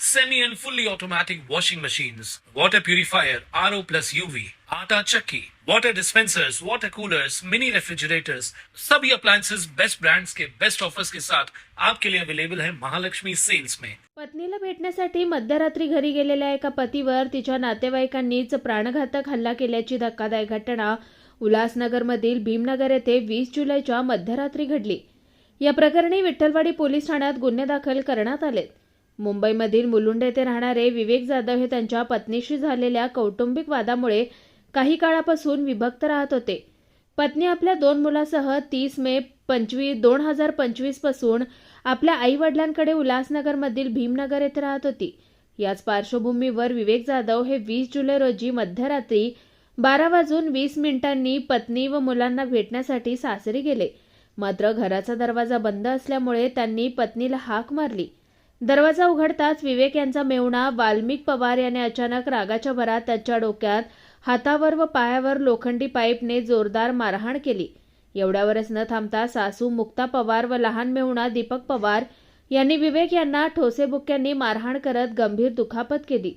semi and fully automatic washing machines, water purifier, RO plus UV, आटा चक्की, water dispensers, water coolers, mini refrigerators, सभी appliances. Best brands के best offers के साथ आपके लिए अवेलेबल है महालक्ष्मी सेल्स में पत्नीला भेटण्यासाठी मध्यरात्री घरी गेलेल्या एका पतीवर तिच्या नातेवाईकांनीच प्राणघातक हल्ला केल्याची धक्कादायक घटना उल्हासनगरमधील भीमनगर येथे वीस जुलैच्या मध्यरात्री घडली. या प्रकरणी विठ्ठलवाडी पोलीस ठाण्यात गुन्हे दाखल करण्यात आलेत. मुंबईमधील मुलुंड येथे राहणारे विवेक जाधव हे त्यांच्या पत्नीशी झालेल्या कौटुंबिक वादामुळे काही काळापासून विभक्त राहत होते. पत्नी आपल्या दोन मुलासह तीस मे पंचवीस दोन हजार पंचवीसपासून आपल्या आई वडिलांकडे उल्हासनगरमधील भीमनगर येथे राहत होती. याच पार्श्वभूमीवर विवेक जाधव हे वीस जुलै रोजी मध्यरात्री बारा वाजून वीस मिनिटांनी पत्नी व मुलांना भेटण्यासाठी सासरी गेले. मात्र घराचा दरवाजा बंद असल्यामुळे त्यांनी पत्नीला हाक मारली. दरवाजा उघडताच विवेक यांचा मेवणा वाल्मिक पवार याने अचानक रागाच्या भरात त्याच्या डोक्यात हातावर व पायावर लोखंडी पाईपने जोरदार मारहाण केली. एवढ्यावरच न थांबता सासू मुक्ता पवार व लहान मेहुणा दीपक पवार यांनी विवेक यांना ठोसेबुक्यांनी मारहाण करत गंभीर दुखापत केली.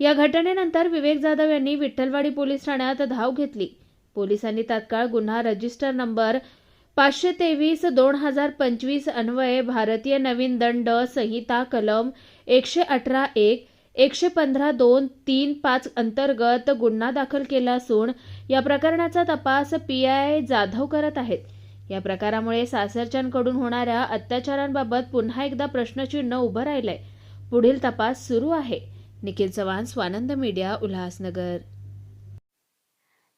या घटनेनंतर विवेक जाधव यांनी विठ्ठलवाडी पोलीस ठाण्यात धाव घेतली. पोलिसांनी तात्काळ गुन्हा रजिस्टर नंबर पाचशे तेवीस दोन हजार पंचवीस अन्वये भारतीय नवीन दंड संहिता कलम एकशे अठरा एक एकशे पंधरा दोन तीन पाच अंतर्गत गुन्हा दाखल केला असून या प्रकरणाचा तपास पी आय जाधव करत आहेत. या प्रकारामुळे सासरच्यांकडून होणाऱ्या अत्याचारांबाबत पुन्हा एकदा प्रश्नचिन्ह उभं राहिलंय. पुढील तपास सुरू आहे. निखिल चव्हाण स्वानंद मीडिया उल्हासनगर.